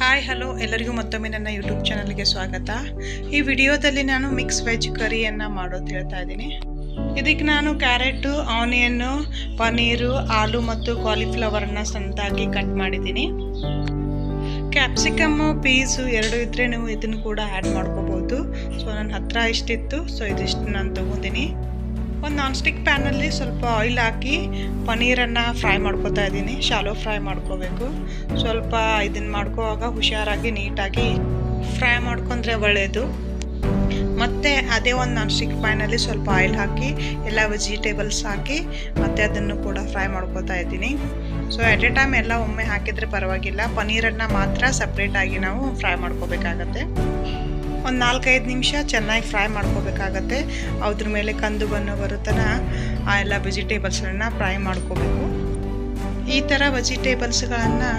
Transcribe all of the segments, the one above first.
Hi hello ಎಲ್ಲರಿಗೂ ಮತ್ತೊಮ್ಮೆ ನನ್ನ ಯೂಟ್ಯೂಬ್ ಚಾನಲ್ಗೆ ಸ್ವಾಗತ. ಈ ವಿಡಿಯೋದಲ್ಲಿ ನಾನು ಮಿಕ್ಸ್ ವೆಜ್ ಕರಿಯನ್ನು ಮಾಡೋದು ಹೇಳ್ತಾ ಇದ್ದೀನಿ. ಇದಕ್ಕೆ ನಾನು ಕ್ಯಾರೆಟು ಆನಿಯನ್ನು ಪನ್ನೀರು, ಆಲೂ ಮತ್ತು ಕಾಲಿಫ್ಲವರನ್ನು ಸಂತಾಗಿ ಕಟ್ ಮಾಡಿದ್ದೀನಿ. ಕ್ಯಾಪ್ಸಿಕಮ್ಮು ಪೀಸು ಎರಡು ಇದ್ದರೆ ನೀವು ಇದನ್ನು ಕೂಡ ಆ್ಯಡ್ ಮಾಡ್ಕೋಬೋದು. ಸೊ ನನ್ನ ಹತ್ರ ಇಷ್ಟಿತ್ತು. ಸೊ ಇದಿಷ್ಟು ನಾನು ತೊಗೊಂಡಿನಿ. ಒಂದು ನಾನ್ ಸ್ಟಿಕ್ ಪ್ಯಾನಲ್ಲಿ ಸ್ವಲ್ಪ ಆಯಿಲ್ ಹಾಕಿ ಪನ್ನೀರನ್ನು ಫ್ರೈ ಮಾಡ್ಕೊತಾ ಇದ್ದೀನಿ. ಶಾಲೋ ಫ್ರೈ ಮಾಡ್ಕೋಬೇಕು. ಸ್ವಲ್ಪ ಇದನ್ನು ಮಾಡ್ಕೋವಾಗ ಹುಷಾರಾಗಿ ನೀಟಾಗಿ ಫ್ರೈ ಮಾಡ್ಕೊಂಡ್ರೆ ಒಳ್ಳೆಯದು ಮತ್ತು ಅದೇ ಒಂದು ನಾನ್ ಸ್ಟಿಕ್ ಪ್ಯಾನಲ್ಲಿ ಸ್ವಲ್ಪ ಆಯಿಲ್ ಹಾಕಿ, ಎಲ್ಲ ವೆಜಿಟೇಬಲ್ಸ್ ಹಾಕಿ ಮತ್ತು ಅದನ್ನು ಕೂಡ ಫ್ರೈ ಮಾಡ್ಕೋತಾ ಇದ್ದೀನಿ. ಸೊ ಎಟ್ ಎ ಟೈಮ್ ಎಲ್ಲ ಒಮ್ಮೆ ಹಾಕಿದರೆ ಪರವಾಗಿಲ್ಲ. ಪನ್ನೀರನ್ನು ಮಾತ್ರ ಸಪ್ರೇಟಾಗಿ ನಾವು ಫ್ರೈ ಮಾಡ್ಕೋಬೇಕಾಗತ್ತೆ. ಒಂದು ನಾಲ್ಕೈದು ನಿಮಿಷ ಚೆನ್ನಾಗಿ ಫ್ರೈ ಮಾಡ್ಕೋಬೇಕಾಗತ್ತೆ. ಅದ್ರ ಮೇಲೆ ಕಂದು ಬಣ್ಣ ಬರುತ್ತನ ಆ ಎಲ್ಲ ವೆಜಿಟೇಬಲ್ಸ್ಗಳನ್ನ ಫ್ರೈ ಮಾಡ್ಕೋಬೇಕು. ಈ ಥರ ವೆಜಿಟೇಬಲ್ಸ್ಗಳನ್ನು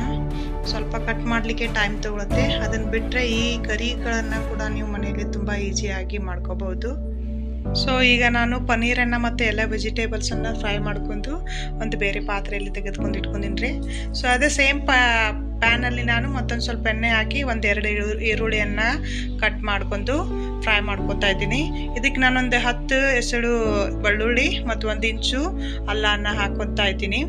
ಸ್ವಲ್ಪ ಕಟ್ ಮಾಡಲಿಕ್ಕೆ ಟೈಮ್ ತೊಗೊಳುತ್ತೆ. ಅದನ್ನು ಬಿಟ್ಟರೆ ಈ ಕರಿಗಳನ್ನು ಕೂಡ ನೀವು ಮನೆಯಲ್ಲಿ ತುಂಬ ಈಸಿಯಾಗಿ ಮಾಡ್ಕೋಬೋದು ಸೊ ಈಗ ನಾನು ಪನ್ನೀರನ್ನು ಮತ್ತು ಎಲ್ಲ ವೆಜಿಟೇಬಲ್ಸನ್ನು ಫ್ರೈ ಮಾಡ್ಕೊಂಡು ಒಂದು ಬೇರೆ ಪಾತ್ರೆಯಲ್ಲಿ ತೆಗೆದುಕೊಂಡು ಇಟ್ಕೊಂಡಿನಿ ಸೊ ಅದೇ ಸೇಮ್ ಪ ಪ್ಯಾನಲ್ಲಿ ನಾನು ಮತ್ತೊಂದು ಸ್ವಲ್ಪ ಎಣ್ಣೆ ಹಾಕಿ ಒಂದೆರಡು ಈರುಳ್ಳಿಯನ್ನು ಕಟ್ ಮಾಡ್ಕೊಂಡು ಫ್ರೈ ಮಾಡ್ಕೊತಾ ಇದ್ದೀನಿ. ಇದಕ್ಕೆ ನಾನೊಂದು ಹತ್ತು ಎಸಳು ಬೆಳ್ಳುಳ್ಳಿ ಮತ್ತು ಒಂದು ಇಂಚು ಅಲ್ಲನ್ನ ಹಾಕೋತಾ ಇದ್ದೀನಿ.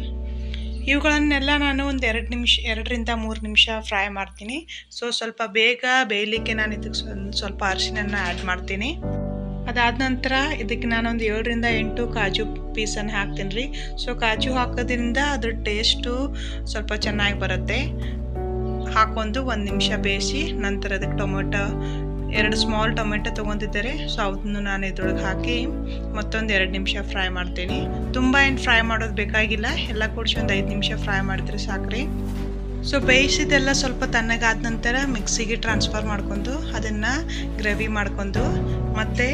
ಇವುಗಳನ್ನೆಲ್ಲ ನಾನು ಒಂದು ಎರಡು ನಿಮಿಷ, ಎರಡರಿಂದ ಮೂರು ನಿಮಿಷ ಫ್ರೈ ಮಾಡ್ತೀನಿ. ಸೊ ಸ್ವಲ್ಪ ಬೇಗ ಬೇಯಲಿಕ್ಕೆ ನಾನು ಇದಕ್ಕೆ ಸ್ವಲ್ಪ ಅರಿಶಿನನ್ನು ಆ್ಯಡ್ ಮಾಡ್ತೀನಿ. ಅದಾದ ನಂತರ ಇದಕ್ಕೆ ನಾನೊಂದು ಏಳರಿಂದ ಎಂಟು ಕಾಜು ಪೀಸನ್ನು ಹಾಕ್ತೀನಿ ರೀ. ಸೊ ಕಾಜು ಹಾಕೋದ್ರಿಂದ ಅದ್ರ ಟೇಸ್ಟು ಸ್ವಲ್ಪ ಚೆನ್ನಾಗಿ ಬರುತ್ತೆ. ಹಾಕೊಂಡು ಒಂದು ನಿಮಿಷ ಬೇಯಿಸಿ ನಂತರ ಅದಕ್ಕೆ ಟೊಮೆಟೊ, ಎರಡು ಸ್ಮಾಲ್ ಟೊಮೆಟೊ ತೊಗೊಂಡಿದ್ದಾರೆ. ಸೊ ಅದನ್ನು ನಾನು ಇದ್ರೊಳಗೆ ಹಾಕಿ ಮತ್ತೊಂದು ಎರಡು ನಿಮಿಷ ಫ್ರೈ ಮಾಡ್ತೀನಿ. ತುಂಬ ಏನು ಫ್ರೈ ಮಾಡೋದು ಬೇಕಾಗಿಲ್ಲ. ಎಲ್ಲ ಕೂಡಿಸಿ ಒಂದು ಐದು ನಿಮಿಷ ಫ್ರೈ ಮಾಡಿದ್ರೆ ಸಾಕ್ರಿ. ಸೊ ಬೇಯಿಸಿದೆಲ್ಲ ಸ್ವಲ್ಪ ತಣ್ಣಗಾದ ನಂತರ ಮಿಕ್ಸಿಗೆ ಟ್ರಾನ್ಸ್ಫರ್ ಮಾಡ್ಕೊಂಡು ಅದನ್ನು ಗ್ರೇವಿ ಮಾಡ್ಕೊಂಡು ಮತ್ತೆ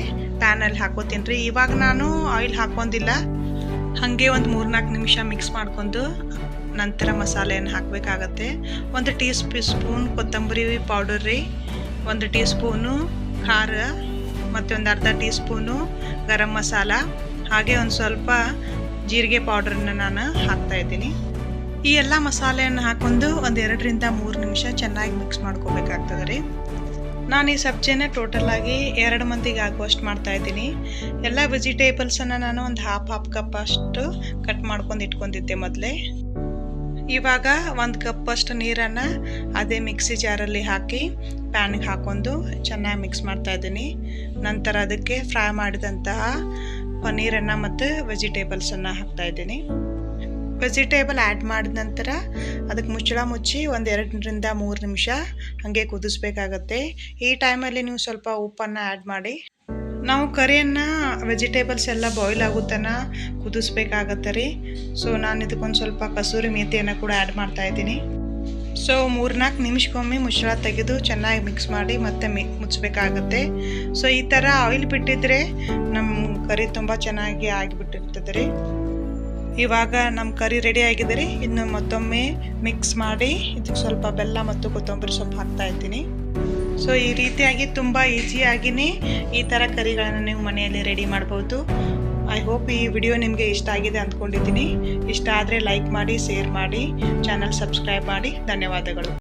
ಪ್ಯಾನಲ್ಲಿ ಹಾಕೋತೀನಿ ರೀ. ಇವಾಗ ನಾನು ಆಯಿಲ್ ಹಾಕೊಂಡಿಲ್ಲ ಹಾಗೆ ಒಂದು ಮೂರ್ನಾಲ್ಕು ನಿಮಿಷ ಮಿಕ್ಸ್ ಮಾಡ್ಕೊಂಡು ನಂತರ ಮಸಾಲೆಯನ್ನು ಹಾಕಬೇಕಾಗತ್ತೆ. ಒಂದು ಟೀ ಸ್ಪೂ ಸ್ಪೂನ್ ಕೊತ್ತಂಬರಿ ಪೌಡರ್ ರೀ. ಒಂದು ಟೀ ಸ್ಪೂನು ಖಾರ ಮತ್ತು ಒಂದು ಅರ್ಧ ಟೀ ಸ್ಪೂನು ಗರಂ ಮಸಾಲ. ಹಾಗೆ ಒಂದು ಸ್ವಲ್ಪ ಜೀರಿಗೆ ಪೌಡ್ರನ್ನ ನಾನು ಹಾಕ್ತಾ ಇದ್ದೀನಿ. ಈ ಎಲ್ಲ ಮಸಾಲೆಯನ್ನು ಹಾಕೊಂಡು ಒಂದು ಎರಡರಿಂದ ಮೂರು ನಿಮಿಷ ಚೆನ್ನಾಗಿ ಮಿಕ್ಸ್ ಮಾಡ್ಕೋಬೇಕಾಗ್ತದೆ ರೀ. ನಾನು ಈ ಸಬ್ಜಿನ ಟೋಟಲ್ ಆಗಿ ಎರಡು ಮಂದಿಗೆ ಆಗುವಷ್ಟು ಮಾಡ್ತಾ ಇದ್ದೀನಿ. ಎಲ್ಲ ವೆಜಿಟೇಬಲ್ಸನ್ನು ನಾನು ಒಂದು ಹಾಫ್ ಹಾಫ್ ಕಪ್ ಅಷ್ಟು ಕಟ್ ಮಾಡ್ಕೊಂಡು ಇಟ್ಕೊಂಡಿದ್ದೆ ಮೊದಲೇ. ಇವಾಗ ಒಂದು ಕಪ್ ಅಷ್ಟು ನೀರನ್ನು ಅದೇ ಮಿಕ್ಸಿ ಜಾರಲ್ಲಿ ಹಾಕಿ ಪ್ಯಾನ್ಗೆ ಹಾಕೊಂಡು ಚೆನ್ನಾಗಿ ಮಿಕ್ಸ್ ಮಾಡ್ತಾ ಇದ್ದೀನಿ. ನಂತರ ಅದಕ್ಕೆ ಫ್ರೈ ಮಾಡಿದಂತಹ ಪನ್ನೀರನ್ನು ಮತ್ತು ವೆಜಿಟೇಬಲ್ಸನ್ನು ಹಾಕ್ತಾ ಇದ್ದೀನಿ. ವೆಜಿಟೇಬಲ್ ಆ್ಯಡ್ ಮಾಡಿದ ನಂತರ ಅದಕ್ಕೆ ಮುಚ್ಚಳ ಮುಚ್ಚಿ ಒಂದು ಎರಡರಿಂದ ಮೂರು ನಿಮಿಷ ಹಾಗೆ ಕುದಿಸ್ಬೇಕಾಗತ್ತೆ. ಈ ಟೈಮಲ್ಲಿ ನೀವು ಸ್ವಲ್ಪ ಉಪ್ಪನ್ನು ಆ್ಯಡ್ ಮಾಡಿ. ನಾವು ಕರಿಯನ್ನು ವೆಜಿಟೇಬಲ್ಸ್ ಎಲ್ಲ ಬಾಯ್ಲ್ ಆಗುತ್ತನ ಕುದಿಸ್ಬೇಕಾಗತ್ತೆ ರೀ. ಸೊ ನಾನು ಇದಕ್ಕೊಂದು ಸ್ವಲ್ಪ ಕಸೂರಿ ಮೇಥಿಯನ್ನು ಕೂಡ ಆ್ಯಡ್ ಮಾಡ್ತಾ ಇದ್ದೀನಿ. ಸೊ ಮೂರ್ನಾಲ್ಕು ನಿಮಿಷಕ್ಕೊಮ್ಮೆ ಮುಚ್ಚಳ ತೆಗೆದು ಚೆನ್ನಾಗಿ ಮಿಕ್ಸ್ ಮಾಡಿ ಮತ್ತೆ ಮಿ ಮುಚ್ಚಬೇಕಾಗತ್ತೆ. ಸೊ ಈ ಥರ ಆಯಿಲ್ ಬಿಟ್ಟಿದ್ರೆ ನಮ್ಮ ಕರಿ ತುಂಬ ಚೆನ್ನಾಗಿ ಆಗಿಬಿಟ್ಟಿರ್ತದೆ ರೀ. ಇವಾಗ ನಮ್ಮ ಕರಿ ರೆಡಿ ಆಗಿದೆ ರೀ ಇನ್ನು ಮತ್ತೊಮ್ಮೆ ಮಿಕ್ಸ್ ಮಾಡಿ, ಇದಕ್ಕೆ ಸ್ವಲ್ಪ ಬೆಲ್ಲ ಮತ್ತು ಕೊತ್ತಂಬರಿ ಸೊಪ್ಪು ಹಾಕ್ತಾ ಇದ್ದೀನಿ. ಸೊ ಈ ರೀತಿಯಾಗಿ ತುಂಬ ಈಸಿಯಾಗಿಯೇ ಈ ಥರ ಕರಿಗಳನ್ನು ನೀವು ಮನೆಯಲ್ಲಿ ರೆಡಿ ಮಾಡ್ಬೋದು. ಐ ಹೋಪ್ ಈ ವಿಡಿಯೋ ನಿಮಗೆ ಇಷ್ಟ ಆಗಿದೆ ಅಂದ್ಕೊಂಡಿದ್ದೀನಿ. ಇಷ್ಟ ಆದರೆ ಲೈಕ್ ಮಾಡಿ ಶೇರ್ ಮಾಡಿ ಚಾನಲ್ ಸಬ್ಸ್ಕ್ರೈಬ್ ಮಾಡಿ. ಧನ್ಯವಾದಗಳು.